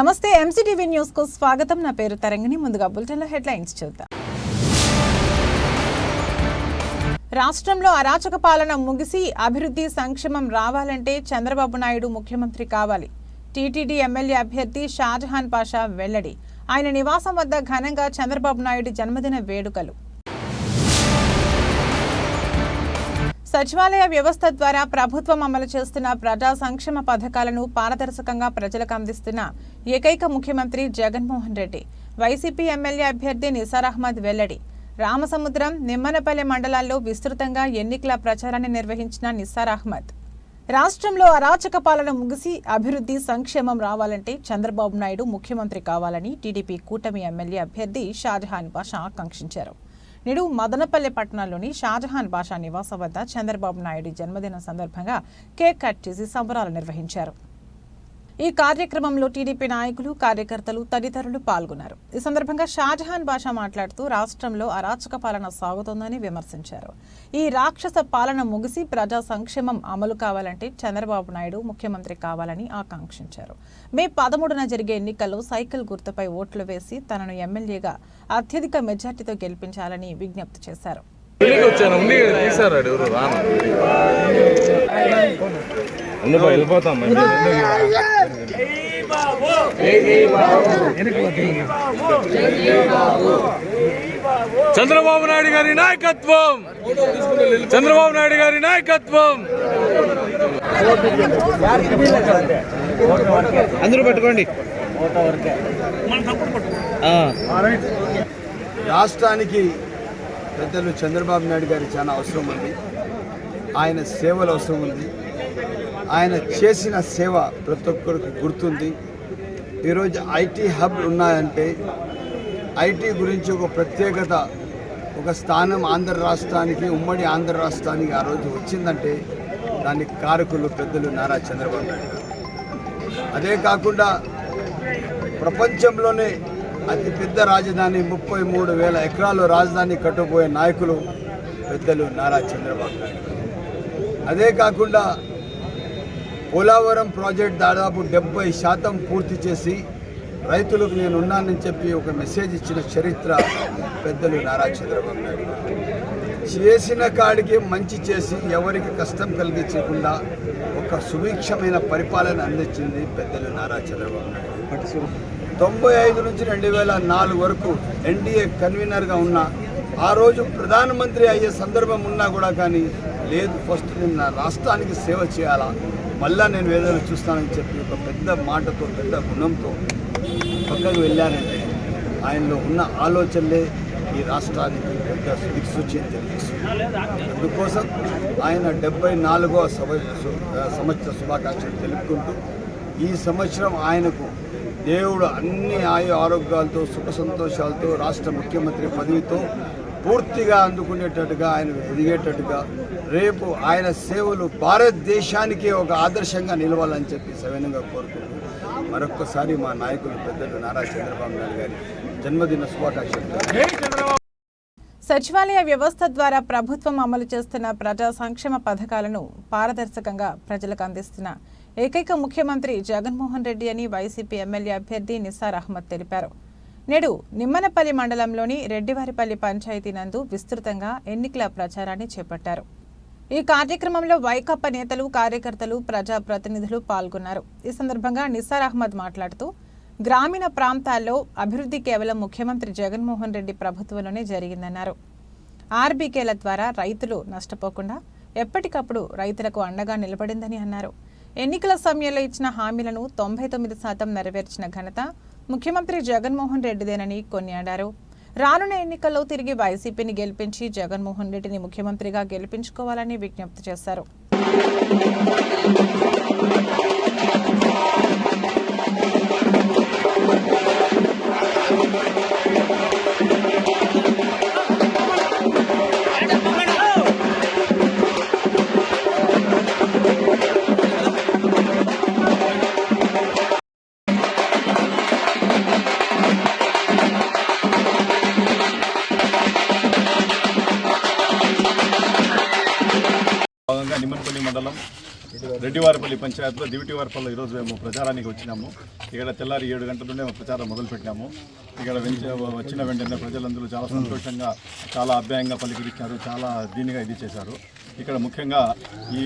నమస్తే ఎంసీటీవీ న్యూస్కు స్వాగతం. నా పేరు తరంగిణి. ముందుగా బులెటిన్లో హెడ్లైన్స్ చూద్దాం. రాష్ట్రంలో అరాచక పాలన ముగిసి అభివృద్ధి సంక్షేమం రావాలంటే చంద్రబాబు నాయుడు ముఖ్యమంత్రి కావాలి. టీటీడీ ఎమ్మెల్యే అభ్యర్థి షాజహాన్ పాషా వెల్లడి. ఆయన నివాసం వద్ద ఘనంగా చంద్రబాబు నాయుడు జన్మదిన వేడుకలు. సచివాలయ వ్యవస్థ ద్వారా ప్రభుత్వం అమలు చేస్తున్న ప్రజా సంక్షేమ పథకాలను పారదర్శకంగా ప్రజలకు అందిస్తున్న ఏకైక ముఖ్యమంత్రి జగన్మోహన్ రెడ్డి. వైసీపీ ఎమ్మెల్యే అభ్యర్థి నిసార్ అహ్మద్ వెల్లడి. రామసముద్రం నిమ్మనపల్లె మండలాల్లో విస్తృతంగా ఎన్నికల ప్రచారాన్ని నిర్వహించిన నిసార్ అహ్మద్. రాష్ట్రంలో అరాచక పాలన ముగిసి అభివృద్ధి సంక్షేమం రావాలంటే చంద్రబాబు నాయుడు ముఖ్యమంత్రి కావాలని టీడీపీ కూటమి ఎమ్మెల్యే అభ్యర్థి షాజహాన్ బాషా ఆకాంక్షించారు. నేడు మదనపల్లె పట్టణంలోని షాజహాన్ బాషా నివాసం వద్ద చంద్రబాబు నాయుడు జన్మదిన సందర్భంగా కేక్ కట్ చేసి సంబరాలు నిర్వహించారు. ఈ కార్యక్రమంలో టీడీపీ నాయకులు కార్యకర్తలు తదితరులు పాల్గొన్నారు. ఈ సందర్భంగా షాజహాన్ బాషా మాట్లాడుతూ రాష్ట్రంలో అరాచక పాలన సాగుతోందని విమర్శించారు. ఈ రాక్షస పాలన ముగిసి ప్రజా సంక్షేమం అమలు కావాలంటే చంద్రబాబు నాయుడు ముఖ్యమంత్రి కావాలని ఆకాంక్షించారు. మే పదమూడున జరిగే ఎన్నికల్లో సైకిల్ గుర్తుపై ఓట్లు వేసి తనను ఎమ్మెల్యేగా అత్యధిక మెజార్టీతో గెలిపించాలని విజ్ఞప్తి చేశారు. పెళ్ళికి వచ్చాను ఉండి తీసారు ఎవరు? రాను. అందులో వెళ్ళిపోతాం. చంద్రబాబు నాయుడు గారి నాయకత్వం! చంద్రబాబు నాయుడు గారి నాయకత్వం! అందరూ పట్టుకోండి. ఆ. రాష్ట్రానికి పెద్దలు చంద్రబాబు నాయుడు గారు చాలా అవసరం ఉంది. ఆయన సేవలు అవసరం ఉంది. ఆయన చేసిన సేవ ప్రతి ఒక్కరికి గుర్తుంది. ఈరోజు ఐటీ హబ్ ఉన్నాయంటే ఐటీ గురించి ఒక ప్రత్యేకత ఒక స్థానం ఆంధ్ర రాష్ట్రానికి ఉమ్మడి ఆంధ్ర రాష్ట్రానికి ఆ రోజు వచ్చిందంటే దానికి కారకులు పెద్దలు నారా చంద్రబాబు నాయుడు అదే కాకుండా ప్రపంచంలోనే అతిపెద్ద రాజధాని ముప్పై మూడు వేల ఎకరాలు రాజధాని కట్టుకుపోయే నాయకులు పెద్దలు నారా చంద్రబాబు నాయుడు అదే కాకుండా పోలవరం ప్రాజెక్ట్ దాదాపు డెబ్బై శాతం పూర్తి చేసి రైతులకు నేను ఉన్నానని చెప్పి ఒక మెసేజ్ ఇచ్చిన చరిత్ర పెద్దలు నారా చంద్రబాబు నాయుడు చేసిన కాడికి మంచి చేసి ఎవరికి కష్టం కలిగించకుండా ఒక సుభిక్షమైన పరిపాలన అందించింది పెద్దలు నారా చంద్రబాబు నాయుడు తొంభై ఐదు నుంచి రెండు వేల నాలుగు వరకు ఎన్డీఏ కన్వీనర్గా ఉన్న ఆ రోజు ప్రధానమంత్రి అయ్యే సందర్భం ఉన్నా కూడా కానీ లేదు ఫస్ట్ నేను నా రాష్ట్రానికి సేవ చేయాలా? మళ్ళా నేను వేదనలు చూస్తానని చెప్పి ఒక పెద్ద మాటతో పెద్ద గుణంతో పక్కకు వెళ్ళానంటే ఆయనలో ఉన్న ఆలోచనలే ఈ రాష్ట్రానికి పెద్ద దిక్సూచి తెలియజేస్తుంది అందుకోసం ఆయన డెబ్బై నాలుగో సంవత్సర శుభాకాంక్షలు తెలుపుకుంటూ ఈ సంవత్సరం ఆయనకు దేవుడు అన్ని ఆయు ఆరోగ్యాలతో సుఖ సంతోషాలతో రాష్ట్ర ముఖ్యమంత్రి పదవితో పూర్తిగా అందుకునేటట్టుగా ఆయన ఎదిగేటట్టుగా రేపు ఆయన సేవలు భారతదేశానికి ఒక ఆదర్శంగా నిలవాలని చెప్పి సవినంగా కోరుకుంటూ మరొక్కసారి మా నాయకులు పెద్దలు నారా చంద్రబాబు నాయుడు గారి జన్మదిన శుభాకాంక్షలు సచివాలయ వ్యవస్థ ద్వారా ప్రభుత్వం అమలు చేస్తున్న ప్రజా సంక్షేమ పథకాలను పారదర్శకంగా ప్రజలకు అందిస్తున్న ఏకైక ముఖ్యమంత్రి జగన్మోహన్ రెడ్డి అని వైసీపీ ఎమ్మెల్యే అభ్యర్థి నిసార్ అహ్మద్ తెలిపారు. నేడు నిమ్మనపల్లి మండలంలోని రెడ్డివారిపల్లి పంచాయతీ నందు విస్తృతంగా ఎన్నికల ప్రచారాన్ని చేపట్టారు. ఈ కార్యక్రమంలో వైకాపా నేతలు కార్యకర్తలు ప్రజాప్రతినిధులు పాల్గొన్నారు. ఈ సందర్భంగా నిసార్ అహ్మద్ మాట్లాడుతూ గ్రామీణ ప్రాంతాల్లో అభివృద్ధి కేవలం ముఖ్యమంత్రి జగన్మోహన్ రెడ్డి ప్రభుత్వంలోనే జరిగిందన్నారు. ఆర్బీకేల ద్వారా రైతులు నష్టపోకుండా ఎప్పటికప్పుడు రైతులకు అండగా నిలబడిందని అన్నారు. ఎన్నికల సమయంలో ఇచ్చిన హామీలను తొంభై తొమ్మిది శాతం నెరవేర్చిన ఘనత ముఖ్యమంత్రి జగన్మోహన్ రెడ్డిదేనని కొనియాడారు. రానున్న ఎన్నికల్లో తిరిగి వైసీపీని గెలిపించి జగన్మోహన్ రెడ్డిని ముఖ్యమంత్రిగా గెలిపించుకోవాలని విజ్ఞప్తి చేశారు. పంచాయత్లో దివిటి దివిటివారిపల్లి ఈరోజు మేము ప్రచారానికి వచ్చినాము. ఇక్కడ తెల్లారి ఏడు గంటల నుండి మేము ప్రచారం మొదలుపెట్టినాము ఇక్కడ వచ్చిన వెంటనే ప్రజలందరూ చాలా సంతోషంగా చాలా అభ్యాయంగా పలికిరిచ్చారు చాలా దీనిగా ఇది చేశారు. ఇక్కడ ముఖ్యంగా ఈ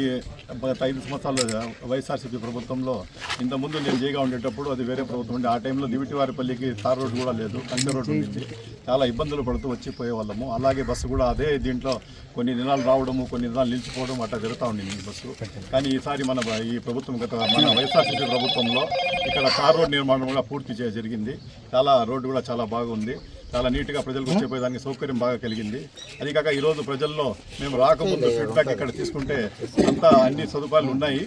గత ఐదు సంవత్సరాల వైఎస్ఆర్సీపీ ప్రభుత్వంలో ఇంతకుముందు నేను జైగా ఉండేటప్పుడు అది వేరే ప్రభుత్వం ఉండే. ఆ టైంలో దివిటివారిపల్లికి తార్ రోడ్డు కూడా లేదు కంచె రోడ్డు ఉండింది. చాలా ఇబ్బందులు పడుతూ వచ్చిపోయే వాళ్ళము అలాగే బస్సు కూడా అదే దీంట్లో కొన్ని దినాలు రావడము కొన్ని దినాలు నిలిచిపోవడం అట్లా జరుగుతూ ఉండింది ఈ బస్సు. కానీ ఈసారి మన ఈ ప్రభుత్వం గత మన వైఎస్ఆర్సీపీ ప్రభుత్వంలో ఇక్కడ తార్ రోడ్ నిర్మాణం కూడా పూర్తి చేయ జరిగింది. చాలా రోడ్డు కూడా చాలా బాగుంది. చాలా నీట్గా ప్రజలకు వచ్చేపోయేదానికి సౌకర్యం బాగా కలిగింది. అది కాక ఈరోజు ప్రజల్లో మేము రాకముందు ఫీడ్బ్యాక్ ఇక్కడ తీసుకుంటే అంతా అన్ని సదుపాయాలు ఉన్నాయి.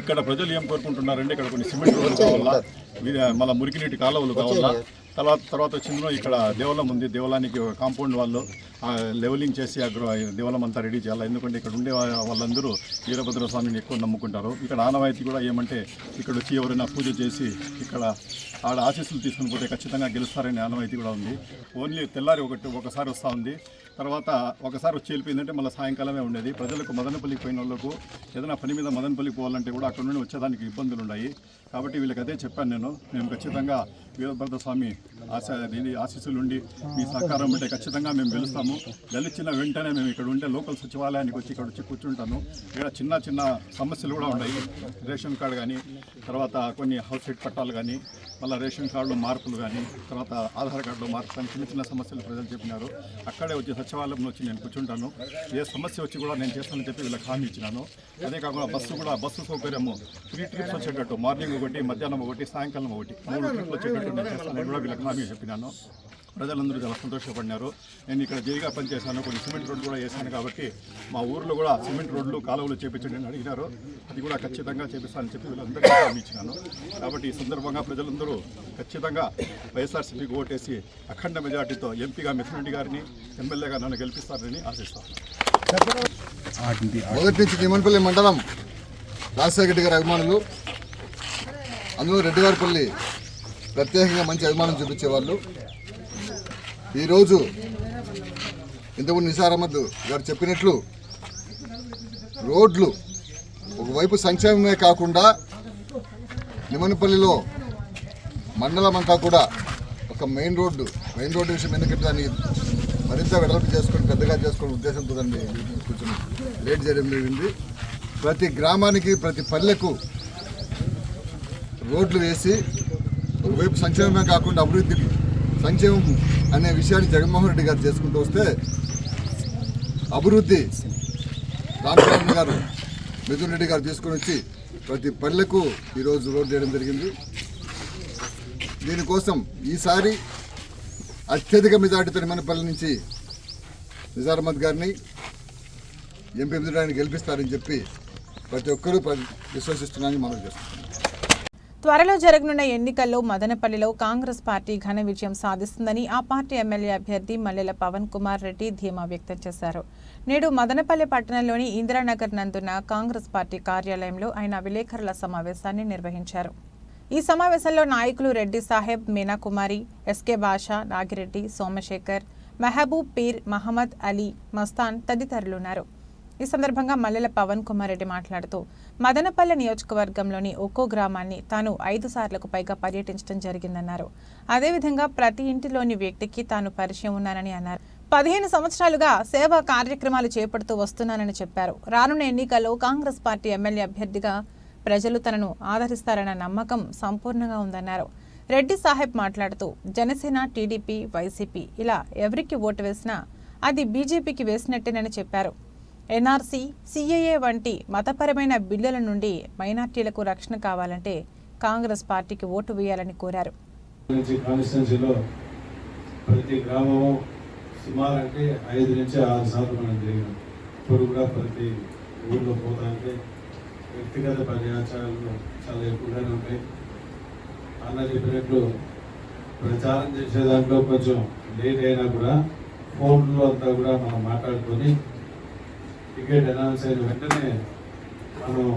ఇక్కడ ప్రజలు ఏం కోరుకుంటున్నారంటే ఇక్కడ కొన్ని సిమెంట్ రోడ్లు కావాలా? మళ్ళీ మురికినీటి కాలువలు కావాలా? తర్వాత తర్వాత వచ్చిందో ఇక్కడ దేవలం ఉంది. దేవలానికి కాంపౌండ్ వాళ్ళు లెవెలింగ్ చేసి ఆ దేవలం అంతా రెడీ చేయాలి. ఎందుకంటే ఇక్కడ ఉండే వాళ్ళందరూ వీరభద్ర స్వామిని ఎక్కువ నమ్ముకుంటారు. ఇక్కడ ఆనవాయితీ కూడా ఏమంటే ఇక్కడ వచ్చి ఎవరైనా పూజ చేసి ఇక్కడ ఆడ ఆశీస్సులు తీసుకుని పోతే ఖచ్చితంగా గెలుస్తారనే ఆనవాయితీ కూడా ఉంది. ఓన్లీ తెల్లారి ఒకటి ఒకసారి వస్తూ ఉంది. తర్వాత ఒకసారి వచ్చి వెళ్ళిపోయిందంటే మళ్ళీ సాయంకాలమే ఉండేది. ప్రజలకు మదనపల్లికి పోయిన వాళ్ళకు ఏదైనా పని మీద మదనపల్లికి పోవాలంటే కూడా అక్కడ నుండి వచ్చేదానికి ఇబ్బందులు ఉన్నాయి. కాబట్టి వీళ్ళకి అదే చెప్పాను నేను. మేము ఖచ్చితంగా వీరభద్ర స్వామి ఆశ దీని ఆశీస్సులు ఉండి మీ సహకారం ఉంటే ఖచ్చితంగా మేము గెలుస్తాము. గెలిచిన వెంటనే మేము ఇక్కడ ఉండే లోకల్ సచివాలయానికి వచ్చి ఇక్కడ వచ్చి కూర్చుంటాను ఇక్కడ చిన్న చిన్న సమస్యలు కూడా ఉన్నాయి. రేషన్ కార్డు కానీ తర్వాత కొన్ని హౌస్ రేట్ పట్టాలు కానీ మళ్ళీ రేషన్ కార్డులో మార్పులు కానీ తర్వాత ఆధార్ కార్డులో మార్పు కానీ చిన్న చిన్న సమస్యలు ప్రజలు చెప్పినారు. అక్కడే వచ్చి సచివాలయంలో వచ్చి నేను కూర్చుంటాను. ఏ సమస్య వచ్చి కూడా నేను చేస్తానని చెప్పి వీళ్ళకి హామీ ఇచ్చినాను. అదే కాకుండా బస్సు కూడా బస్సు సౌకర్యము త్రీ ట్రిప్స్ వచ్చేటట్టు మార్నింగ్ ఒకటి మధ్యాహ్నం ఒకటి సాయంకాలం ఒకటి మూడు ట్రిప్లు వచ్చేటట్టు నేను చేస్తానని కూడా వీళ్ళకి హామీ చెప్పినాను. ప్రజలందరూ చాలా సంతోషపడినారు. నేను ఇక్కడ జైగా పనిచేశాను. కొన్ని సిమెంట్ రోడ్లు కూడా వేశాను కాబట్టి మా ఊర్లో కూడా సిమెంట్ రోడ్లు కాలువలు చేపించండి అని అడిగినారు. అది కూడా ఖచ్చితంగా చేపిస్తానని చెప్పి వీళ్ళందరికీ హామీ ఇచ్చినాను కాబట్టి ఈ సందర్భంగా ప్రజలందరూ ఖచ్చితంగా వైఎస్ఆర్సీపీకి ఓటేసి అఖండ మెజార్టీతో ఎంపీగా మిథున్ గారిని ఎమ్మెల్యేగా నన్ను గెలిపిస్తారని ఆశిస్తాను. మొదటి నుంచి నిమ్మనపల్లి మండలం రాజశేఖర రెడ్డి గారి అభిమానులు అందులో రెడ్డివారిపల్లి ప్రత్యేకంగా మంచి అభిమానం చూపించేవాళ్ళు. ఈరోజు ఇంతకుముందు నిసార్ అహ్మద్ గారు చెప్పినట్లు రోడ్లు ఒకవైపు సంక్షేమమే కాకుండా నిమనపల్లిలో మండలం అంతా కూడా ఒక మెయిన్ రోడ్డు మెయిన్ రోడ్డు విషయం ఎందుకంటే దాన్ని మరింత వెడల్పు చేసుకొని పెద్దగా చేసుకునే ఉద్దేశంతో దాన్ని కొంచెం లేట్ చేయడం జరిగింది. ప్రతి గ్రామానికి ప్రతి పల్లెకు రోడ్లు వేసి ఒకవైపు సంక్షేమమే కాకుండా అభివృద్ధి సంక్షేమం అనే విషయాన్ని జగన్మోహన్ రెడ్డి గారు చేసుకుంటూ వస్తే అభివృద్ధి రామచంద్ర గారు మిథున్ రెడ్డి గారు తీసుకుని వచ్చి ప్రతి పల్లెకు ఈరోజు రోడ్ చేయడం జరిగింది. దీనికోసం ఈసారి అత్యధిక మెజార్టీతో నిమ్మనపల్లి నుంచి నిజార్ గారిని ఎంపీ ఎదురాన్ని గెలిపిస్తారని చెప్పి ప్రతి ఒక్కరూ విశ్వసిస్తున్నారని మనం చేస్తున్నాం. త్వరలో జరగనున్న ఎన్నికల్లో మదనపల్లిలో కాంగ్రెస్ పార్టీ ఘన విజయం సాధిస్తుందని ఆ పార్టీ ఎమ్మెల్యే అభ్యర్థి మల్లెల పవన్ కుమార్ రెడ్డి ధీమా వ్యక్తం చేశారు. నేడు మదనపల్లి పట్టణంలోని ఇందిరానగర్ నందున కాంగ్రెస్ పార్టీ కార్యాలయంలో ఆయన విలేకరుల సమావేశాన్ని నిర్వహించారు. ఈ సమావేశంలో నాయకులు రెడ్డి సాహెబ్ మీనా కుమారి ఎస్కే బాషా నాగిరెడ్డి సోమశేఖర్ మెహబూబ్ పీర్ మహమ్మద్ అలీ మస్తాన్ తదితరులున్నారు. ఈ సందర్భంగా మల్లెల పవన్ కుమార్ రెడ్డి మాట్లాడుతూ మదనపల్లె నియోజకవర్గంలోని ఒక్కో గ్రామాన్ని తాను ఐదు సార్లకు పైగా పర్యటించడం జరిగిందన్నారు. అదేవిధంగా ప్రతి ఇంటిలోని వ్యక్తికి తాను పరిచయం ఉన్నానని అన్నారు. పదిహేను సంవత్సరాలుగా సేవా కార్యక్రమాలు చేపడుతూ వస్తున్నానని చెప్పారు. రానున్న ఎన్నికల్లో కాంగ్రెస్ పార్టీ ఎమ్మెల్యే అభ్యర్థిగా ప్రజలు తనను ఆదరిస్తారన్న నమ్మకం సంపూర్ణంగా ఉందన్నారు. రెడ్డి సాహెబ్ మాట్లాడుతూ జనసేన టీడీపీ వైసీపీ ఇలా ఎవరికి ఓటు వేసినా అది బీజేపీకి వేసినట్టేనని చెప్పారు. ఎన్ఆర్సీ సీఏఏ వంటి మతపరమైన బిల్లుల నుండి మైనార్టీలకు రక్షణ కావాలంటే కాంగ్రెస్ పార్టీకి ఓటు వేయాలని కోరారు. ప్రతి గ్రామము సుమారు అంటే ఐదు నుంచి ఆరు సార్లు మనం జరిగినాం ఇప్పుడు కూడా ప్రతి ఊళ్ళో పోతా అంటే వ్యక్తిగత పర్యాచారాలు చాలా ఎక్కువగానే ఉంటాయి. అన్న చెప్పినట్లు ప్రచారం చేసే దాంట్లో కొంచెం లేట్ అయినా కూడా ఫోన్లో అంతా కూడా మనం మాట్లాడుకొని టికెట్ అనౌన్స్ అయిన వెంటనే మనం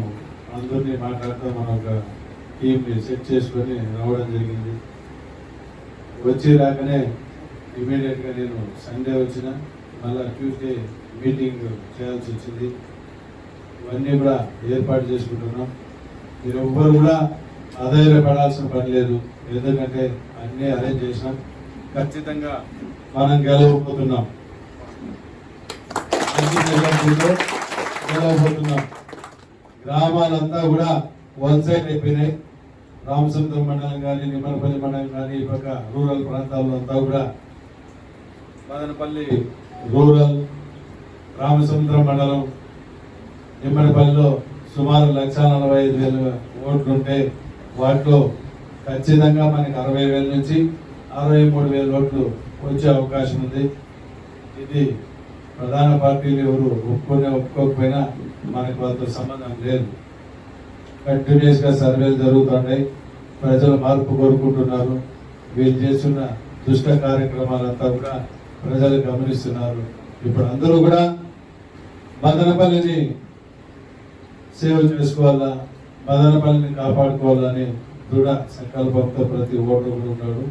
అందరినీ మాట్లాడుతూ మనం ఒక టీంని సెట్ చేసుకొని రావడం జరిగింది. వచ్చి రాకనే ఇమీడియట్గా నేను సండే వచ్చిన మళ్ళా ట్యూస్డే మీటింగ్ చేయాల్సి వచ్చింది. ఇవన్నీ కూడా ఏర్పాటు చేసుకుంటున్నాం. మీరు ఎవ్వరు కూడా ఆధారపడాల్సిన పని లేదు. ఎందుకంటే అన్నీ అరేంజ్ చేసినాం. ఖచ్చితంగా మనం గెలవబోతున్నాం. మంచి గ్రామాలంతా కూడా వన్ సైడ్ అయిపోయినాయి. రామసముద్రం మండలం కానీ నిమ్మలపల్లి మండలం కానీ ఈ పక్క రూరల్ ప్రాంతాల్లో అంతా కూడా మదనపల్లి రూరల్ రామసముద్రం మండలం నిమ్మలపల్లిలో సుమారు లక్ష నలభై ఐదు వేల ఓట్లు ఉంటే వాటిలో ఖచ్చితంగా మనకి అరవై వేల నుంచి అరవై మూడు వేల ఓట్లు వచ్చే అవకాశం ఉంది. ఇది ప్రధాన పార్టీలు ఎవరు ఒప్పుకునే ఒప్పుకోకపోయినా మనకు వాళ్ళతో సంబంధం లేదు. కంటిన్యూస్గా సర్వేలు జరుగుతున్నాయి. ప్రజలు మార్పు కోరుకుంటున్నారు. వీళ్ళు చేస్తున్న దుష్ట కార్యక్రమాలంతా కూడా ప్రజలు గమనిస్తున్నారు. ఇప్పుడు అందరూ కూడా మదనపల్లిని సేవ చేసుకోవాలా మదనపల్లిని కాపాడుకోవాలని దృఢ సంకల్పంతో ప్రతి ఓటర్ కూడా ఉన్నాడు.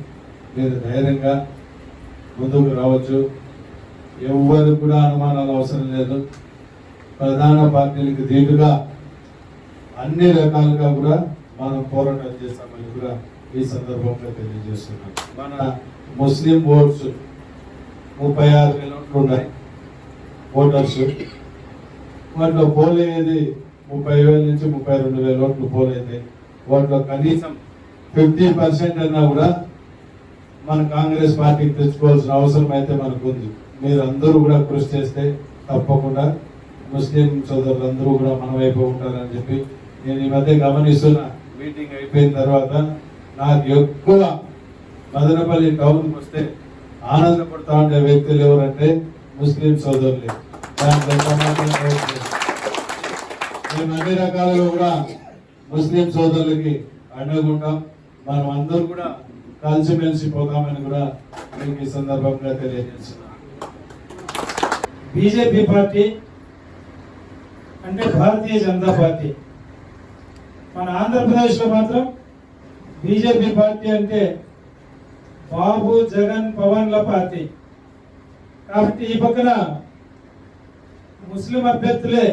మీరు ధైర్యంగా ముందుకు రావచ్చు. ఎవరికి కూడా అనుమానాలు అవసరం లేదు. ప్రధాన పార్టీలకు దీటుగా అన్ని రకాలుగా కూడా మనం పోరాటం చేస్తామని కూడా ఈ సందర్భంగా తెలియజేస్తున్నాం. మన ముస్లిం ఓట్స్ ముప్పై ఆరు వేల ఓట్లు ఉన్నాయి. ఓటర్స్ వాటిలో పోలయ్యేది ముప్పై వేల నుంచి ముప్పై రెండు వేల ఓట్లు పోలైతే వాటిలో కనీసం ఫిఫ్టీ పర్సెంట్ అన్నా కూడా మన కాంగ్రెస్ పార్టీకి తెచ్చుకోవాల్సిన అవసరం అయితే మనకు ఉంది. మీరు అందరూ కూడా కృషి చేస్తే తప్పకుండా ముస్లిం సోదరులందరూ కూడా మన వైపు ఉంటారని చెప్పి నేను ఈ మధ్య గమనిస్తున్న. మీటింగ్ అయిపోయిన తర్వాత నాకు ఎక్కువ మదనపల్లి టౌన్ వస్తే ఆనందపడతా ఉండే వ్యక్తులు ఎవరంటే ముస్లిం సోదరులే. దాంట్లో మేము అన్ని రకాలుగా కూడా ముస్లిం సోదరులకి అండగుంటాం మనం అందరూ కూడా కలిసిమెలిసి పోతామని కూడా మీకు ఈ సందర్భంగా తెలియజేస్తున్నాం. బీజేపీ పార్టీ అంటే భారతీయ జనతా పార్టీ. మన ఆంధ్రప్రదేశ్లో మాత్రం బీజేపీ పార్టీ అంటే బాబు జగన్ పవన్ల పార్టీ. కాబట్టి ఈ పక్కన ముస్లిం అభ్యర్థులే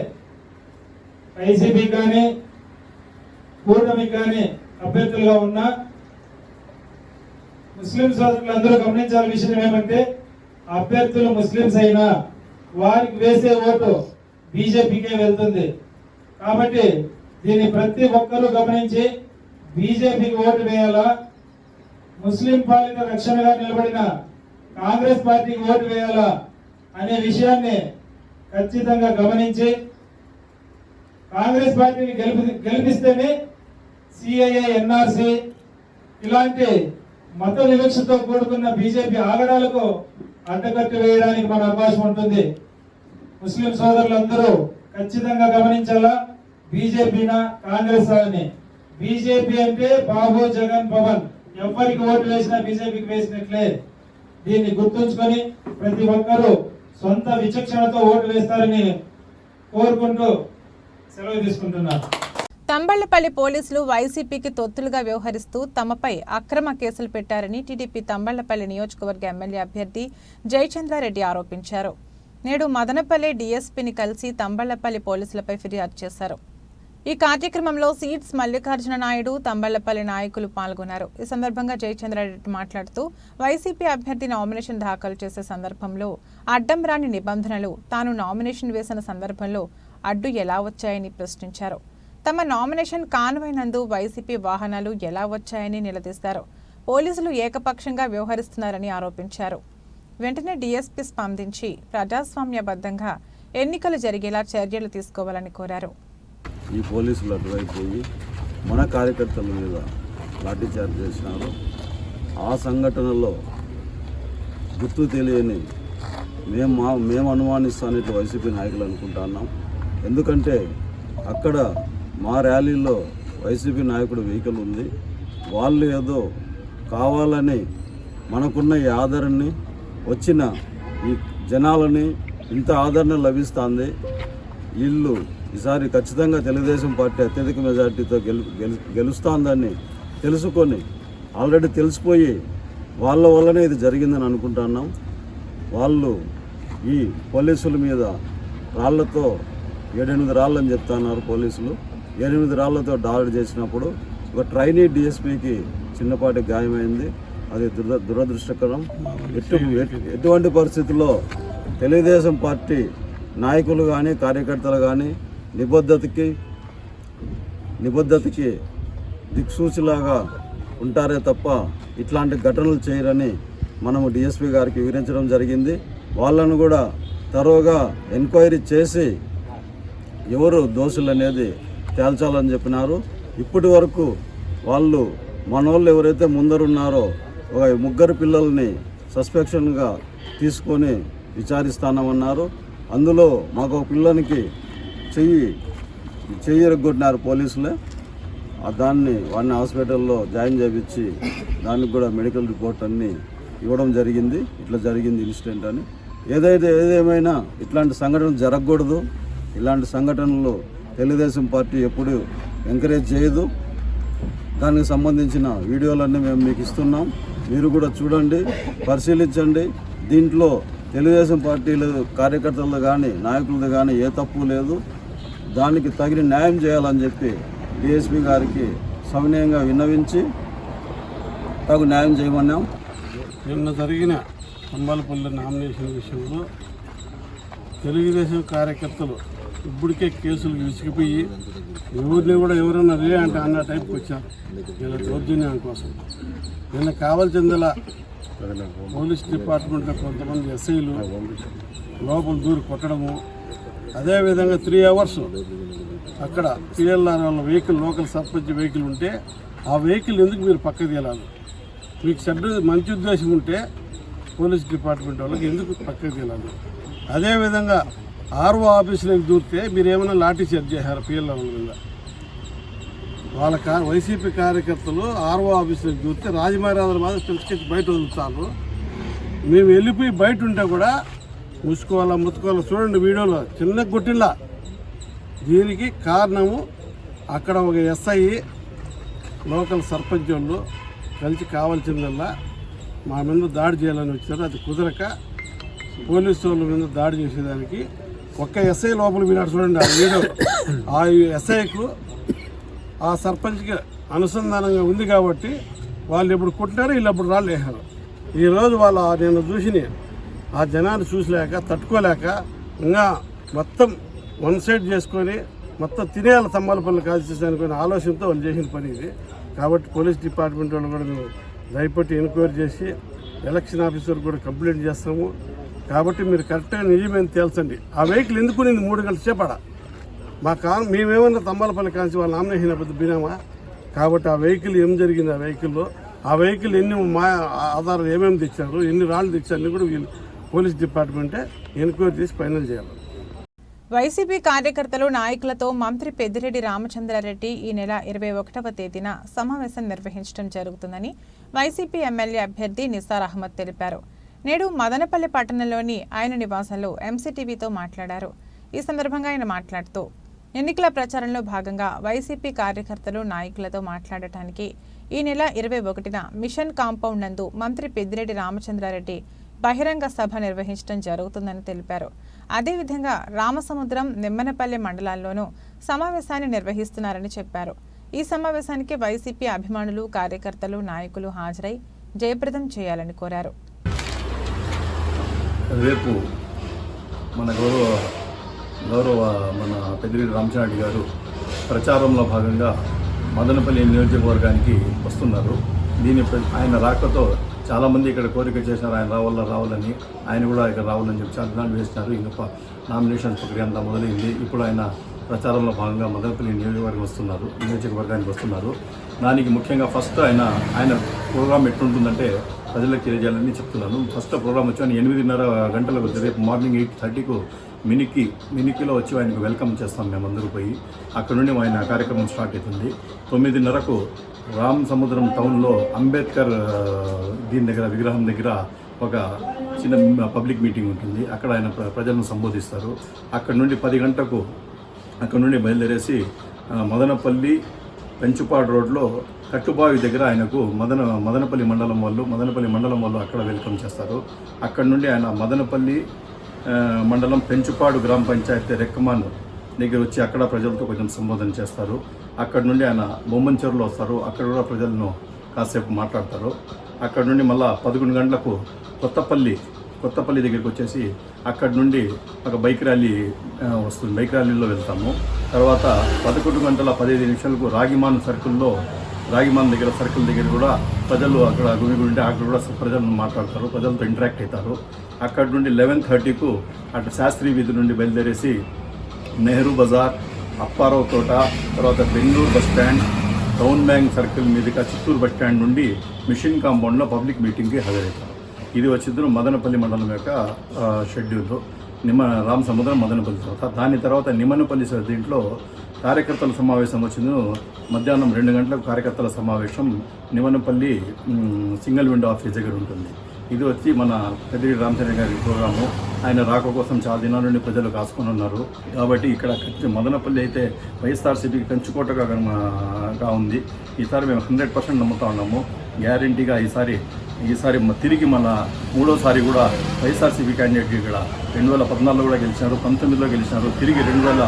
వైసీపీ కానీ కూటమి కానీ అభ్యర్థులుగా ఉన్నా ముస్లిం సోదరులు అందరూ గమనించాల్సిన విషయం ఏమంటే అభ్యర్థులు ముస్లింస్ అయినా వారికి వేసే ఓటు బీజేపీకే వెళ్తుంది. కాబట్టి దీన్ని ప్రతి ఒక్కరూ గమనించి బీజేపీకి ఓటు వేయాలా? ముస్లిం పాలిత రక్షణగా నిలబడిన కాంగ్రెస్ పార్టీకి ఓటు వేయాలా అనే విషయాన్ని ఖచ్చితంగా గమనించి కాంగ్రెస్ పార్టీని గెలిపి గెలిపిస్తేనే సిఐఏ ఎన్ఆర్సి ఇలాంటి మత వివక్షతో కూడుకున్న బీజేపీ ఆగడాలకు అడ్డకట్టు వేయడానికి మన అవకాశం ఉంటుంది. ముస్లిం సోదరులందరూ ఖచ్చితంగా గమనించాలా? బీజేపీనా? కాంగ్రెస్ అని బీజేపీ అంటే బాబు జగన్ పవన్. ఎవరికి ఓటు వేసినా బీజేపీకి వేసినట్లే. దీన్ని గుర్తుంచుకొని ప్రతి ఒక్కరూ సొంత విచక్షణతో ఓటు వేస్తారని కోరుకుంటూ సెలవు తీసుకుంటున్నారు. తంబళ్ళపల్లి పోలీసులు వైసీపీకి తొత్తులుగా వ్యవహరిస్తూ తమపై అక్రమ కేసులు పెట్టారని టీడీపీ తంబళ్ళపల్లి నియోజకవర్గ ఎమ్మెల్యే అభ్యర్థి జయచంద్రారెడ్డి ఆరోపించారు. నేడు మదనపల్లి డీఎస్పీని కలిసి తంబళ్ళపల్లి పోలీసులపై ఫిర్యాదు చేశారు. ఈ కార్యక్రమంలో సీట్స్ మల్లికార్జున నాయుడు తంబళ్ళపల్లి నాయకులు పాల్గొన్నారు. ఈ సందర్భంగా జయచంద్రారెడ్డి మాట్లాడుతూ వైసీపీ అభ్యర్థి నామినేషన్ దాఖలు చేసే సందర్భంలో అడ్డం రాని నిబంధనలు తాను నామినేషన్ వేసిన సందర్భంలో అడ్డు ఎలా వచ్చాయని ప్రశ్నించారు. తమ నామినేషన్ కాన్వైనందు వైసీపీ వాహనాలు ఎలా వచ్చాయని నిలదీశారు. పోలీసులు ఏకపక్షంగా వ్యవహరిస్తున్నారని ఆరోపించారు. వెంటనే డీఎస్పీ స్పందించి ప్రజాస్వామ్యబద్ధంగా ఎన్నికలు జరిగేలా చర్యలు తీసుకోవాలని కోరారు. ఈ పోలీసులు అటువైపోయి మన కార్యకర్తల మీద లాఠీచార్జ్ చేసినారు. ఆ సంఘటనలో గుర్తు తెలియని మేము మా మేము అనుమానిస్తానట్లు వైసీపీ నాయకులు అనుకుంటున్నాం ఎందుకంటే అక్కడ మా ర్యాలీలో వైసీపీ నాయకుడు వెహికల్ ఉంది. వాళ్ళు ఏదో కావాలని మనకున్న ఈ ఆదరణని వచ్చిన ఈ జనాలని ఇంత ఆదరణ లభిస్తుంది. వీళ్ళు ఈసారి ఖచ్చితంగా తెలుగుదేశం పార్టీ అత్యధిక మెజార్టీతో గెలు గెలు గెలుస్తుందని తెలుసుకొని ఆల్రెడీ తెలిసిపోయి వాళ్ళ వల్లనే ఇది జరిగిందని అనుకుంటున్నాం. వాళ్ళు ఈ పోలీసుల మీద రాళ్ళతో ఏడెనిమిది రాళ్ళని చెప్తున్నారు పోలీసులు. ఎనిమిది రాళ్ళతో దాడి చేసినప్పుడు ఒక ట్రైనీ డిఎస్పీకి చిన్నపాటి గాయమైంది. అది దురద దురదృష్టకరం. ఎటు ఎటువంటి పరిస్థితుల్లో తెలుగుదేశం పార్టీ నాయకులు కానీ కార్యకర్తలు కానీ నిబద్ధతకి నిబద్ధతకి దిక్సూచిలాగా ఉంటారే తప్ప ఇట్లాంటి ఘటనలు చేయరని మనము డిఎస్పీ గారికి వివరించడం జరిగింది. వాళ్ళను కూడా తరోగా ఎంక్వైరీ చేసి ఎవరు దోషులు అనేది తేల్చాలని చెప్పినారు. ఇప్పటి వరకు వాళ్ళు మనోళ్ళు ఎవరైతే ముందరున్నారో ఒక ముగ్గురు పిల్లల్ని సస్పెక్షన్గా తీసుకొని విచారిస్తానమన్నారు. అందులో మాకు ఒక పిల్లనికి చెయ్యి చెయ్యి ఎరగొట్టినారు పోలీసులే. దాన్ని వాడిని హాస్పిటల్లో జాయిన్ చేయించి దానికి కూడా మెడికల్ రిపోర్ట్ అన్నీ ఇవ్వడం జరిగింది. ఇట్లా జరిగింది ఇన్సిడెంట్ అని. ఏదైతే ఏదేమైనా ఇట్లాంటి సంఘటనలు జరగకూడదు. ఇలాంటి సంఘటనలు తెలుగుదేశం పార్టీ ఎప్పుడు ఎంకరేజ్ చేయదు. దానికి సంబంధించిన వీడియోలన్నీ మేము మీకు ఇస్తున్నాం. మీరు కూడా చూడండి పరిశీలించండి. దీంట్లో తెలుగుదేశం పార్టీలు కార్యకర్తలు కానీ నాయకులది కానీ ఏ తప్పు లేదు. దానికి తగిన న్యాయం చేయాలని చెప్పి డిఎస్పీ గారికి సవినయంగా విన్నవించి తగు న్యాయం చేయమన్నాం. నిన్న జరిగిన తంబాలపల్లి నామినేషన్ విషయంలో తెలుగుదేశం కార్యకర్తలు ఇప్పటికే కేసులు విసిగిపోయి ఎవరిని కూడా ఎవరన్నా రే అంటే అన్న టైప్కి వచ్చారు ఇలా దౌర్జన్యం కోసం. నిన్న కావాల్సిందల పోలీస్ డిపార్ట్మెంట్లో కొంతమంది ఎస్ఐలు లోపల దూరి కొట్టడము. అదేవిధంగా త్రీ అవర్స్ అక్కడ పిఎల్ఆర్ వాళ్ళ వెహికల్ లోకల్ సర్పంచ్ వెహికల్ ఉంటే ఆ వెహికల్ ఎందుకు మీరు పక్క తీయాలి మీకు చెడ్డ మంచి ఉద్దేశం ఉంటే పోలీస్ డిపార్ట్మెంట్ వాళ్ళకి ఎందుకు పక్క తీయాలి అదేవిధంగా ఆర్ఓ ఆఫీసులోకి దూరితే మీరు ఏమైనా లాఠీ చార్జ్ చేశారు పిఎల్ మీద? వాళ్ళ కా వైసీపీ కార్యకర్తలు ఆర్ఓ ఆఫీసులోకి దూరితే రాజమహారాజుల మాదిరి పిలుచుకొచ్చి బయట వదులుతారు. మేము వెళ్ళిపోయి బయట ఉంటే కూడా ముసుకోవాలా ముత్తుకోవాలా చూడండి వీడియోలో. చిన్న గుట్టిలా దీనికి కారణము అక్కడ ఒక ఎస్ఐ లోకల్ సర్పంచ్ వాళ్ళు కలిసి కావాల్సిందల్లా మా మీద దాడి చేయాలని వచ్చారు. అది కుదరక పోలీసు వాళ్ళ మీద దాడి చేసేదానికి ఒక్క ఎస్ఐ లోపల మీరు చూడండి ఆ వీడియో. ఆ ఎస్ఐకు ఆ సర్పంచ్కి అనుసంధానంగా ఉంది కాబట్టి వాళ్ళు ఎప్పుడు కుట్టినారు వీళ్ళు అప్పుడు రాళ్ళు వేసారు ఈరోజు వాళ్ళు నేను చూసి ఆ జనాన్ని చూసలేక తట్టుకోలేక ఇంకా మొత్తం వన్ సైడ్ చేసుకొని మొత్తం తినేయాలి తమ్మాల పనులు కాల్చేసి అనుకునే ఆలోచనతో వాళ్ళు చేసిన పని ఇది. కాబట్టి పోలీస్ డిపార్ట్మెంట్ వాళ్ళు కూడా మేము దయపట్టి ఎంక్వైరీ చేసి ఎలక్షన్ ఆఫీసర్ కూడా కంప్లైంట్ చేస్తాము. కాబట్టి మీరు కరెక్ట్గా నిజమేమి తేల్చండి. ఆ వెహికల్ ఎందుకు నేను మూడు గంటల సేపడ మా కా మేమేమన్నా తంబాలపల్లి కాల్చి వాళ్ళ నామినేషన్ పెద్ద బినామా? కాబట్టి ఆ వెహికల్ ఏం జరిగింది? ఆ వెహికల్లో ఆ వెహికల్ ఎన్ని మా ఆధారాలు ఏమేమి తెచ్చారు? ఎన్ని రాళ్ళు తెచ్చారని కూడా వీళ్ళు పోలీస్ డిపార్ట్మెంటే ఎంక్వైరీ చేసి ఫైనల్ చేయాలి. వైసీపీ కార్యకర్తలు నాయకులతో మంత్రి పెద్దిరెడ్డి రామచంద్రారెడ్డి ఈ నెల ఇరవై ఒకటవ తేదీన సమావేశం నిర్వహించడం జరుగుతుందని వైసీపీ ఎమ్మెల్యే అభ్యర్థి నిసార్ అహ్మద్ తెలిపారు. నేడు మదనపల్లి పట్టణంలోని ఆయన నివాసంలో ఎంసీటీవీతో మాట్లాడారు. ఈ సందర్భంగా ఆయన మాట్లాడుతూ ఎన్నికల ప్రచారంలో భాగంగా వైసీపీ కార్యకర్తలు నాయకులతో మాట్లాడటానికి ఈ నెల ఇరవై ఒకటిన మిషన్ కాంపౌండ్ నందు మంత్రి పెద్దిరెడ్డి రామచంద్రారెడ్డి బహిరంగ సభ నిర్వహించడం జరుగుతుందని తెలిపారు. అదేవిధంగా రామసముద్రం నిమ్మనపల్లి మండలాల్లోనూ సమావేశాన్ని నిర్వహిస్తున్నారని చెప్పారు. ఈ సమావేశానికి వైసీపీ అభిమానులు కార్యకర్తలు నాయకులు హాజరై జయప్రదం చేయాలని కోరారు. రేపు మన గౌరవ గౌరవ మన పెద్దిరెడ్డి రామచంద్ర గారు ప్రచారంలో భాగంగా మదనపల్లి నియోజకవర్గానికి వస్తున్నారు. దీని ఆయన రాకతో చాలామంది ఇక్కడ కోరిక చేశారు ఆయన రావాలా రావాలని. ఆయన కూడా ఇక్కడ రావాలని చెప్పి చాలా దినాలు వేసినారు. ఇంకా నామినేషన్ ప్రక్రియ అంతా మొదలైంది. ఇప్పుడు ఆయన ప్రచారంలో భాగంగా మదనపల్లి నియోజకవర్గం వస్తున్నారు నియోజకవర్గానికి వస్తున్నారు. దానికి ముఖ్యంగా ఫస్ట్ ఆయన ఆయన ప్రోగ్రామ్ ఎట్లుంటుందంటే ప్రజలకు తెలియజేయాలని చెప్తున్నాను. ఫస్ట్ ప్రోగ్రామ్ వచ్చి ఆయన ఎనిమిదిన్నర గంటలకు రేపు మార్నింగ్ ఎయిట్ థర్టీకు మినికి మినికిలో వచ్చి ఆయనకు వెల్కమ్ చేస్తాం మేమందరూ పోయి. అక్కడ నుండి ఆయన కార్యక్రమం స్టార్ట్ అవుతుంది. తొమ్మిదిన్నరకు రామ్ సముద్రం టౌన్లో అంబేద్కర్ దీని దగ్గర విగ్రహం దగ్గర ఒక చిన్న పబ్లిక్ మీటింగ్ ఉంటుంది. అక్కడ ఆయన ప్ర- ప్రజలను సంబోధిస్తారు. అక్కడ నుండి పది గంటకు అక్కడ నుండి బయలుదేరేసి మదనపల్లి పెంచుపాడు రోడ్లో కట్టుబావి దగ్గర ఆయనకు మదన మదనపల్లి మండలం వాళ్ళు మదనపల్లి మండలం వాళ్ళు అక్కడ వెల్కమ్ చేస్తారు. అక్కడ నుండి ఆయన మదనపల్లి మండలం పెంచుపాడు గ్రామ పంచాయతీ రెక్కమాన్ దగ్గర వచ్చి అక్కడ ప్రజలతో కొంచెం సంబోధన చేస్తారు. అక్కడ నుండి ఆయన బొమ్మంచెరులో వస్తారు. అక్కడ కూడా ప్రజలను కాసేపు మాట్లాడతారు. అక్కడ నుండి మళ్ళా పదకొండు గంటలకు కొత్తపల్లి కొత్తపల్లి దగ్గరికి వచ్చేసి అక్కడ నుండి ఒక బైక్ ర్యాలీ వస్తుంది. బైక్ ర్యాలీలో వెళ్తాము. తర్వాత పదకొండు గంటల పదిహేను నిమిషాలకు రాగిమాన్ సర్కిల్లో రాగిమాన్ దగ్గర సర్కిల్ దగ్గర కూడా ప్రజలు అక్కడ గుమిగుంటే అక్కడ కూడా ప్రజలను మాట్లాడతారు ప్రజలతో ఇంటరాక్ట్ అవుతారు. అక్కడ నుండి లెవెన్ థర్టీకు అటు శాస్త్రి వీధి నుండి బయలుదేరేసి నెహ్రూ బజార్ అప్పారావు తోట తర్వాత Bengaluru bus stand town bank circle మీదుగా చిత్తూరు బస్ స్టాండ్ నుండి మిషన్ కాంపౌండ్లో పబ్లిక్ మీటింగ్కి హాజరవుతారు. ఇది వచ్చిద్దరు మదనపల్లి మండలం యొక్క షెడ్యూల్ నిమ్మ రామ సముద్రం మదనపల్లి తర్వాత దాని తర్వాత నిమ్మనపల్లి దీంట్లో కార్యకర్తల సమావేశం వచ్చింది. మధ్యాహ్నం రెండు గంటలకు కార్యకర్తల సమావేశం నిమ్మనపల్లి సింగిల్ విండో ఆఫీస్ దగ్గర ఉంటుంది. ఇది వచ్చి మన పెద్దిరెడ్డి రామచంద్ర గారి ప్రోగ్రాము. ఆయన రాక కోసం చాలా దినాల నుండి ప్రజలు కాసుకొని ఉన్నారు. కాబట్టి ఇక్కడ మదనపల్లి అయితే వైఎస్ఆర్సీపీకి కంచుకోటగా ఉంది. ఈసారి మేము హండ్రెడ్ పర్సెంట్ నమ్ముతా ఉన్నాము. గ్యారంటీగా ఈసారి ఈసారి తిరిగి మన మూడోసారి కూడా వైఎస్ఆర్సీపీ క్యాండిడేట్ ఇక్కడ రెండు వేల పద్నాలుగులో కూడా గెలిచినారు పంతొమ్మిదిలో గెలిచినారు. తిరిగి రెండు వేల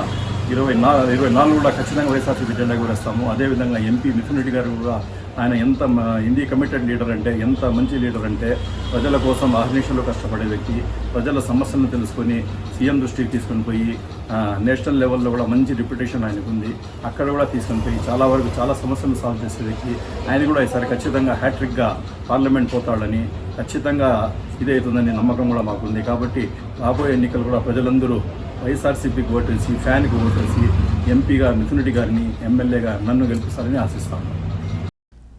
ఇరవై నాలుగు ఇరవై నాలుగు కూడా ఖచ్చితంగా వైఎస్ఆర్సీపీ జెండా కూరేస్తాము. అదేవిధంగా ఎంపీ మిథున్ రెడ్డి గారు కూడా ఆయన ఎంత మ- ఇండి కమిటెడ్ లీడర్ అంటే ఎంత మంచి లీడర్ అంటే ప్రజల కోసం ఆర్గనైజేషన్లో కష్టపడే వ్యక్తి ప్రజల సమస్యలను తెలుసుకొని సీఎం దృష్టికి తీసుకొని పోయి నేషనల్ లెవెల్లో కూడా మంచి రిప్యుటేషన్ ఆయనకు ఉంది అక్కడ కూడా తీసుకొని పోయి చాలా వరకు చాలా సమస్యలు సాల్వ్ చేసే వ్యక్తి. ఆయన కూడా ఈసారి ఖచ్చితంగా హ్యాట్రిక్గా పార్లమెంట్ పోతాడని ఖచ్చితంగా ఇదవుతుందని నమ్మకం కూడా మాకుంది. కాబట్టి రాబోయే ఎన్నికలు కూడా ప్రజలందరూ వైఎస్ఆర్సీపీకి ఓటేసి ఫ్యాన్కి ఓటేసి ఎంపీగా మిథున్ రెడ్డి గారిని ఎమ్మెల్యేగా నన్ను గెలిపిస్తారని ఆశిస్తాను.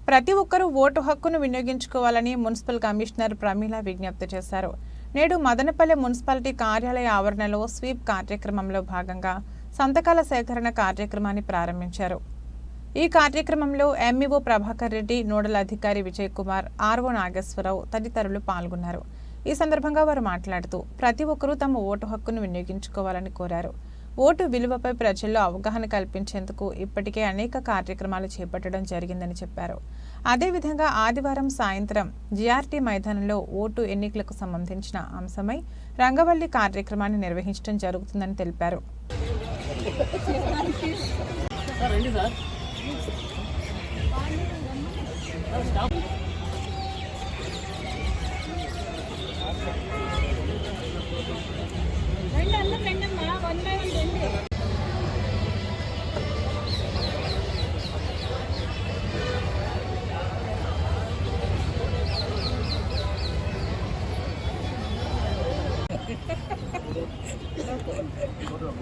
ప్రతి ఒక్కరూ ఓటు హక్కును వినియోగించుకోవాలని మున్సిపల్ కమిషనర్ ప్రమీల విజ్ఞప్తి చేశారు. నేడు మదనపల్లె మున్సిపాలిటీ కార్యాలయ ఆవరణలో స్వీప్ కార్యక్రమంలో భాగంగా సంతకాల సేకరణ కార్యక్రమాన్ని ప్రారంభించారు. ఈ కార్యక్రమంలో ఎంఈఓ ప్రభాకర్ రెడ్డి నోడల్ అధికారి విజయ్ కుమార్ ఆర్ఓ నాగేశ్వరరావు తదితరులు పాల్గొన్నారు. ఈ సందర్భంగా వారు మాట్లాడుతూ ప్రతి ఒక్కరూ తమ ఓటు హక్కును వినియోగించుకోవాలని కోరారు. ఓటు విలువపై ప్రజల్లో అవగాహన కల్పించేందుకు ఇప్పటికే అనేక కార్యక్రమాలు చేపట్టడం జరిగిందని చెప్పారు. అదేవిధంగా ఆదివారం సాయంత్రం జిఆర్టీ మైదానంలో ఓటు ఎన్నికలకు సంబంధించిన అంశమై రంగవల్లి కార్యక్రమాన్ని నిర్వహించడం జరుగుతుందని తెలిపారు.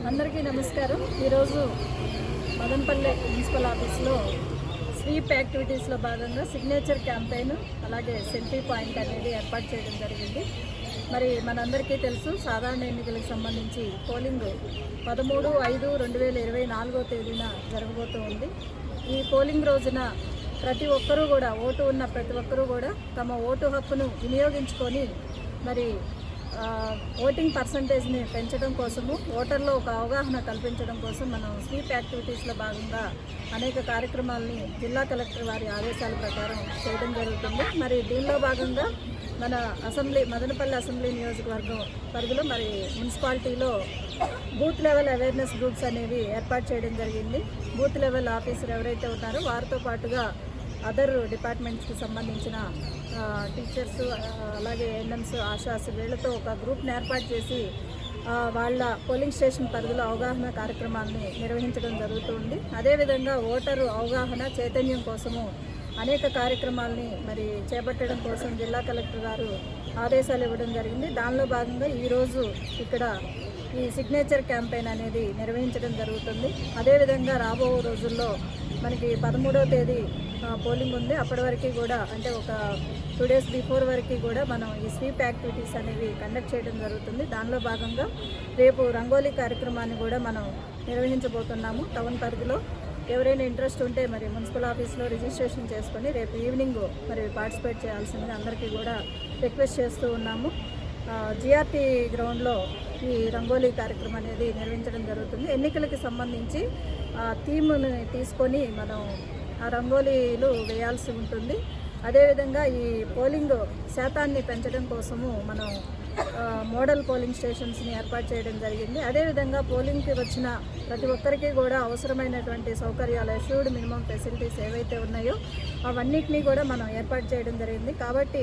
అందరికీ నమస్కారం. ఈరోజు మదనపల్లె మున్సిపల్ ఆఫీస్లో స్వీప్ యాక్టివిటీస్లో భాగంగా సిగ్నేచర్ క్యాంపెయిన్ అలాగే సెల్ఫీ పాయింట్ అనేది ఏర్పాటు చేయడం జరిగింది. మరి మనందరికీ తెలుసు సాధారణ ఎన్నికలకు సంబంధించి పోలింగ్ పదమూడు ఐదు రెండు వేల ఇరవై నాలుగో తేదీన జరగబోతూ ఉంది. ఈ పోలింగ్ రోజున ప్రతి ఒక్కరూ కూడా ఓటు ఉన్న ప్రతి ఒక్కరూ కూడా తమ ఓటు హక్కును వినియోగించుకొని మరి ఓటింగ్ పర్సంటేజ్ని పెంచడం కోసము ఓటర్లో ఒక అవగాహన కల్పించడం కోసం మనం స్వీప్ యాక్టివిటీస్లో భాగంగా అనేక కార్యక్రమాలని జిల్లా కలెక్టర్ వారి ఆదేశాల ప్రకారం చేయడం జరుగుతుంది. మరి దీనిలో భాగంగా మన అసెంబ్లీ మదనపల్లి అసెంబ్లీ నియోజకవర్గం పరిధిలో మరి మున్సిపాలిటీలో బూత్ లెవెల్ అవేర్నెస్ గ్రూప్స్ అనేవి ఏర్పాటు చేయడం జరిగింది. బూత్ లెవెల్ ఆఫీసర్ ఎవరైతే ఉన్నారో వారితో పాటుగా అదర్ డిపార్ట్మెంట్స్కి సంబంధించిన టీచర్స్ అలాగే ఎన్ఎంస్ ఆశాస్ వీళ్ళతో ఒక గ్రూప్ని ఏర్పాటు చేసి వాళ్ళ పోలింగ్ స్టేషన్ పరిధిలో అవగాహన కార్యక్రమాన్ని నిర్వహించడం జరుగుతుంది అదేవిధంగా ఓటరు అవగాహన చైతన్యం కోసము అనేక కార్యక్రమాల్ని మరి చేపట్టడం కోసం జిల్లా కలెక్టర్ గారు ఆదేశాలు ఇవ్వడం జరిగింది. దానిలో భాగంగా ఈరోజు ఇక్కడ ఈ సిగ్నేచర్ క్యాంపెయిన్ అనేది నిర్వహించడం జరుగుతుంది. అదేవిధంగా రాబో రోజుల్లో మనకి పదమూడవ తేదీ పోలింగ్ ఉంది. అప్పటి వరకు కూడా అంటే ఒక టూ డేస్ బిఫోర్ వరకు కూడా మనం ఈ స్వీప్ యాక్టివిటీస్ అనేవి కండక్ట్ చేయడం జరుగుతుంది. దానిలో భాగంగా రేపు రంగోలీ కార్యక్రమాన్ని కూడా మనం నిర్వహించబోతున్నాము టౌన్ పరిధిలో. ఎవరైనా ఇంట్రెస్ట్ ఉంటే మరి మున్సిపల్ ఆఫీస్లో రిజిస్ట్రేషన్ చేసుకొని రేపు ఈవినింగ్ మరి పార్టిసిపేట్ చేయాల్సింది అందరికీ కూడా రిక్వెస్ట్ చేస్తూ ఉన్నాము. జిఆర్టీ గ్రౌండ్లో ఈ రంగోలీ కార్యక్రమం అనేది నిర్వహించడం జరుగుతుంది. ఎన్నికలకి సంబంధించి ఆ థీమ్ని తీసుకొని మనం ఆ రంగోలీలు వేయాల్సి ఉంటుంది. అదేవిధంగా ఈ పోలింగ్ శాతాన్ని పెంచడం కోసము మనం మోడల్ పోలింగ్ స్టేషన్స్ని ఏర్పాటు చేయడం జరిగింది. అదేవిధంగా పోలింగ్కి వచ్చిన ప్రతి ఒక్కరికి కూడా అవసరమైనటువంటి సౌకర్యాలు అష్యూర్డ్ మినిమం ఫెసిలిటీస్ ఏవైతే ఉన్నాయో అవన్నిటినీ కూడా మనం ఏర్పాటు చేయడం జరిగింది. కాబట్టి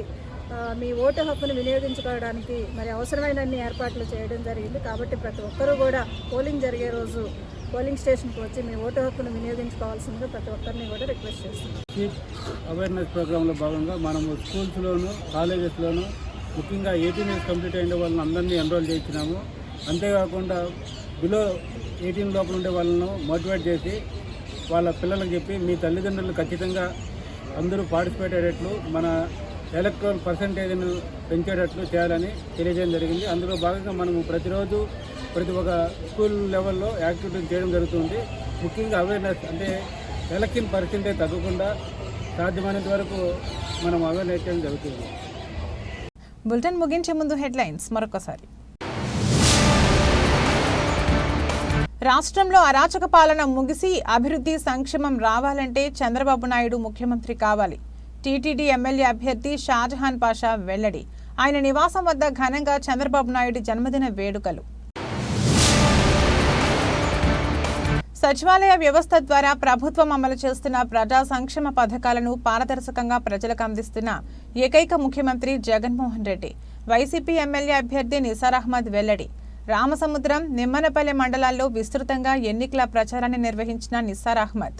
మీ ఓటు హక్కును వినియోగించుకోవడానికి మరి అవసరమైనన్ని ఏర్పాట్లు చేయడం జరిగింది. కాబట్టి ప్రతి ఒక్కరూ కూడా పోలింగ్ జరిగే రోజు పోలింగ్ స్టేషన్కి వచ్చి మీ ఓటు హక్కును వినియోగించుకోవాల్సిందిగా ప్రతి ఒక్కరిని కూడా రిక్వెస్ట్ చేస్తున్నాం. అవేర్నెస్ ప్రోగ్రాంలో భాగంగా మనము స్కూల్స్లోను కాలేజెస్లోను ముఖ్యంగా ఎయిటీన్ ఇయర్స్ కంప్లీట్ అయిన వాళ్ళని అందరినీ ఎన్రోల్ చేయించినాము. అంతేకాకుండా బిలో ఎయిటీన్ లోపల ఉండే వాళ్ళను మోటివేట్ చేసి వాళ్ళ పిల్లలకు చెప్పి మీ తల్లిదండ్రులు ఖచ్చితంగా అందరూ పార్టిసిపేట్ అయ్యేటట్లు మన ఎలక్ట్రాన్ పర్సంటేజ్ను పెంచేటట్లు చేయాలని తెలియజేయడం జరిగింది. అందులో భాగంగా మనము ప్రతిరోజు ప్రతి ఒక్క స్కూల్ లెవెల్లో యాక్టివిటీలు చేయడం జరుగుతుంది. ముఖ్యంగా అవేర్నెస్ అంటే ఎలక్షన్ పర్సంటేజ్ తగ్గకుండా సాధ్యమైనంత వరకు మనం అవేర్నెస్ చేయడం జరుగుతుంది. బులెటిన్ ముగించే ముందు హెడ్లైన్స్ మరొకసారి. రాష్ట్రంలో అరాచక పాలన ముగిసి అభివృద్ధి సంక్షేమం రావాలంటే చంద్రబాబు నాయుడు ముఖ్యమంత్రి కావాలి. టీటీడీ ఎమ్మెల్యే అభ్యర్థి షాజహాన్ పాషా వెల్లడి. ఆయన నివాసం వద్ద ఘనంగా చంద్రబాబు నాయుడు జన్మదిన వేడుకలు. సచివాలయ వ్యవస్థ ద్వారా ప్రభుత్వం అమలు చేస్తున్న ప్రజా సంక్షేమ పథకాలను పారదర్శకంగా ప్రజలకు అందిస్తున్న ఏకైక ముఖ్యమంత్రి జగన్మోహన్ రెడ్డి వైసీపీ ఎమ్మెల్యే అభ్యర్థి నిసార్ అహ్మద్ వెల్లడి. రామసముద్రం నిమ్మనపల్లి మండలాల్లో విస్తృతంగా ఎన్నికల ప్రచారాన్ని నిర్వహించిన నిసార్ అహ్మద్.